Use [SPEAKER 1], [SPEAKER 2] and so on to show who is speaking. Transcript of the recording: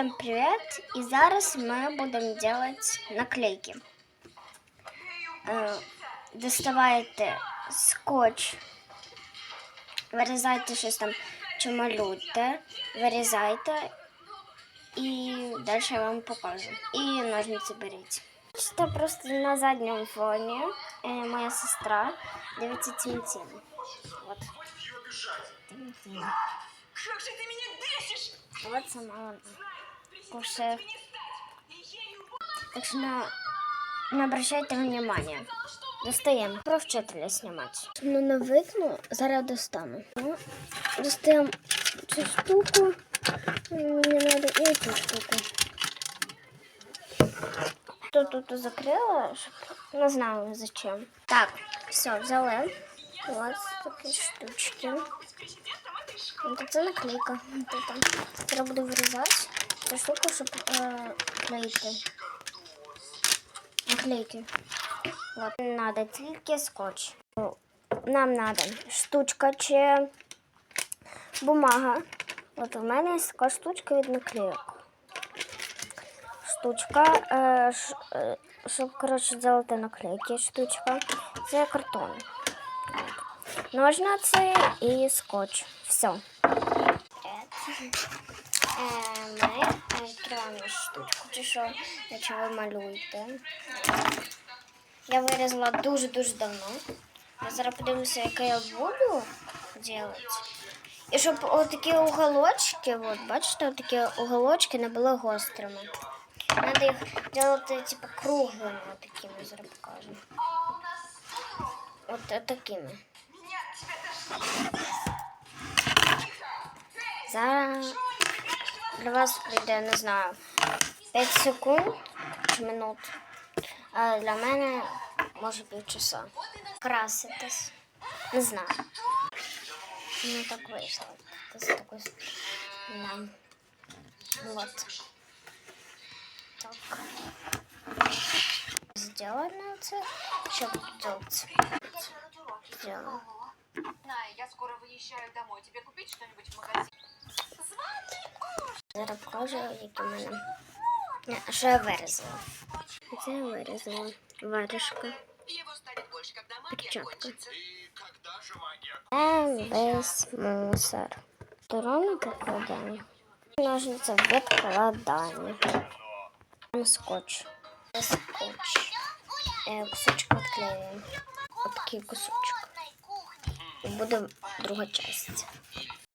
[SPEAKER 1] Всем привет! І зараз ми будемо делать наклейки. Е, доставайте скотч, вирізайте щось там, чи малюйте, вирізайте і далі я вам покажу. І ножниці беріть. Це просто на задньому фоні е, моя сестра дивиться Тінтін. От. Тінтін.
[SPEAKER 2] Как же ты меня бесишь!
[SPEAKER 1] От сама вона. Кушає. Так що не, не обращайте внимания. Достаємо. Про вчителя знімати. Ну, не викну, зараз достану. Ну, достаємо цю штуку. Мені треба і цю штуку. Тут тут закрила, щоб не знаю зачем. Так, все, взяли. Ось такі штучки. Це наклейка. Треба буду вирізати цю штуку, щоб е, клеїти. Наклейки. От. Надо тільки скотч. Нам надо штучка чи бумага. От у мене така штучка від наклейок. Штучка, е, ш, е, наклейки. Штучка. Це картон. Ножниці і скотч. Все. Ми відкриваємо штучку, чи що, якщо ви малюєте. Я вирізала дуже-дуже давно. Я зараз подивлюся, яке я буду робити. І щоб отакі уголочки, от, бачите, отакі уголочки не були гострими. Треба їх робити типу круглими, отакими, зараз покажу. От такими. Зараз для вас прийде, не знаю, 5 секунд минут. А для мене може півчаса. Краситись. Не знаю. Ну так вийшло. З такої да. Вот. Так. Сделано це. Що делать? Сделано.
[SPEAKER 2] На, я скоро выезжаю домой. Тебе купить что-нибудь в магазине?
[SPEAKER 1] Зараз покажу, які в мене. Не, а що я вирізала? Це я вирізала. Варежка.
[SPEAKER 2] Его станет больше, когда магия
[SPEAKER 1] Перчатка.
[SPEAKER 2] кончится.
[SPEAKER 1] Це весь мусор. Сторону покладаємо. Ножниці відкладаємо. Там скотч. Це скотч. Е, кусочок відклеюємо. Отакий кусочок. буде друга частина.